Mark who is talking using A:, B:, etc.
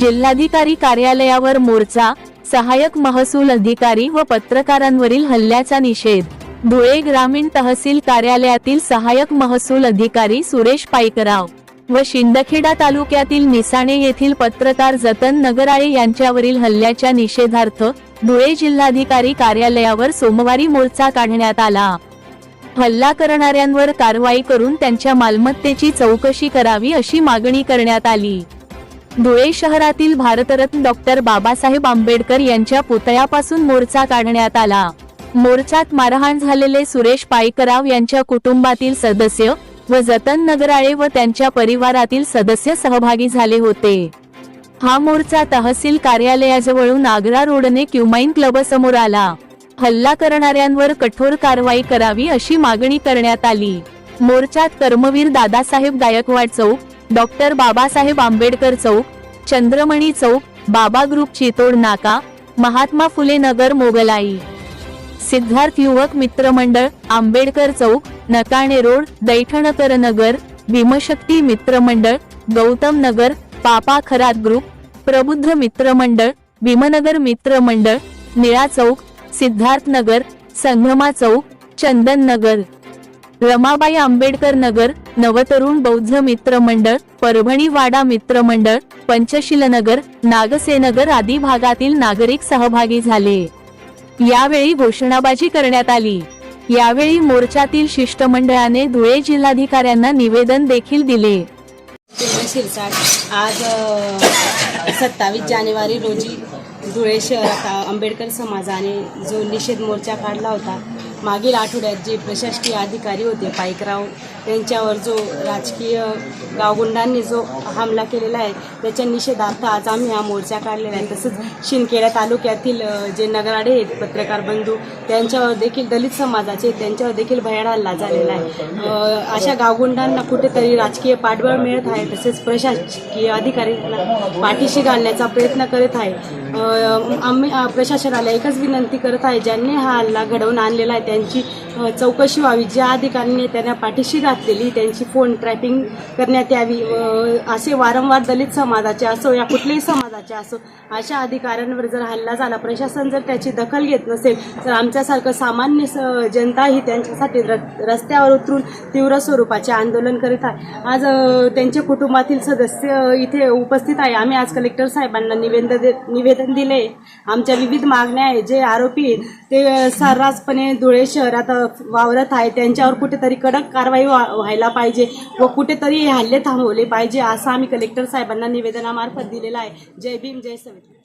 A: जिल्हाधिकारी कार्यालयावर मोर्चा सहाय्यक महसूल अधिकारी व पत्रकारांवरील हल्ल्याचा निषेध. धुळे ग्रामीण तहसील कार्यालयातील सहाय्यक महसूल अधिकारी सुरेश पाईकराव व शिंदखेडा तालुक्यातील निसाणे येथील पत्रकार जतन नगराळे यांच्यावरील हल्ल्याच्या निषेधार्थ धुळे जिल्हाधिकारी कार्यालयावर सोमवारी मोर्चा काढण्यात आला. हल्ला करणाऱ्यांवर कारवाई करून त्यांच्या मालमत्तेची चौकशी करावी अशी मागणी करण्यात आली. धुळे शहरातील भारतरत्न डॉक्टर बाबासाहेब आंबेडकर यांच्या पुतळ्यापासून मोर्चा काढण्यात आला. मोर्चात मारहाण झालेले सुरेश पायकराव यांच्या कुटुंबातील सदस्य व जतन नगराळे व त्यांच्या परिवारातील सदस्य सहभागी झाले होते. हा मोर्चा तहसील कार्यालयाजवळून आग्रा रोडने क्युमाइन क्लबसमोर आला. हल्ला करणाऱ्यांवर कठोर कारवाई करावी अशी मागणी करण्यात आली. मोर्चात कर्मवीर दादासाहेब गायकवाड चौक डॉक्टर बाबासाहेब आंबेडकर चौक चंद्रमणी चौक बाबा ग्रुप चितोड नाका महात्मा फुले नगर मोगलाई. सिद्धार्थ युवक मित्र मंडळ आंबेडकर चौक नकाणे रोड दैठणकर नगर भीमशक्ती मित्र मंडळ गौतम नगर पापा खरात ग्रुप प्रबुद्ध मित्र मंडळ भीमनगर मित्र मंडळ निळा चौक सिद्धार्थ नगर संगमा चौक चंदन नगर. रमाबाई आंबेडकर नगर नवतरुण बौद्ध मित्र मंडळ परभणी वाडा मित्र मंडळ पंचशीलनगर नागसेनगर आदी भागातील नागरिक सहभागी झाले. यावेळी घोषणाबाजी करण्यात आली. यावेळी मोर्चातील शिष्टमंडळाने धुळे जिल्हाधिकाऱ्यांना निवेदन देखील दिले.
B: आज सत्तावीस जानेवारी रोजी धुळे शहरात आंबेडकर समाजाने जो निषेध मोर्चा काढला होता मागील आठवड्यात जे प्रशासकीय अधिकारी होते पाईकराव त्यांच्यावर जो राजकीय गावगुंडांनी जो हमला केलेला आहे त्याच्या निषेधार्थ आज आम्ही हा मोर्चा काढलेला आहे. तसंच शिंदखेडा तालुक्यातील जे नगराडे आहेत पत्रकार बंधू त्यांच्यावर देखील दलित समाजाचे त्यांच्यावर देखील भयाड हल्ला झालेला आहे. अशा गावगुंडांना कुठेतरी राजकीय पाठबळ मिळत आहे तसेच प्रशासकीय अधिकाऱ्यांना पाठीशी घालण्याचा प्रयत्न करत आहे. आम्ही प्रशासनाला एकच विनंती करत आहे ज्यांनी हा हल्ला घडवून आणलेला आहे त्यांची चौकशी व्हावी. ज्या अधिकाऱ्यांनी त्यांना पाठीशी घातलेली त्यांची फोन ट्रॅपिंग करण्यात यावी. व असे वारंवार दलित समाजाचे असो या कुठल्याही समाजाचे असो अशा अधिकाऱ्यांवर जर हल्ला झाला प्रशासन जर त्याची दखल घेत नसेल तर आमच्यासारखं सामान्य स- जनता ही त्यांच्यासाठी र रस्त्यावर उतरून तीव्र स्वरूपाचे आंदोलन करीत आहे. आज त्यांच्या कुटुंबातील सदस्य इथे उपस्थित आहे. आम्ही आज कलेक्टर साहेबांना निवेदन दे निवेदन दिले. आमच्या विविध मागण्या आहे जे आरोपी आहेत ते सर्रासपणे धुळे शहरात वावरत आहे त्यांच्यावर कुठेतरी कडक कारवाई वा व्हायला पाहिजे व कुठेतरी हल्ले थांबवले पाहिजे असं आम्ही कलेक्टर साहेबांना निवेदनामार्फत दिलेलं आहे. जय भीम जय सविता.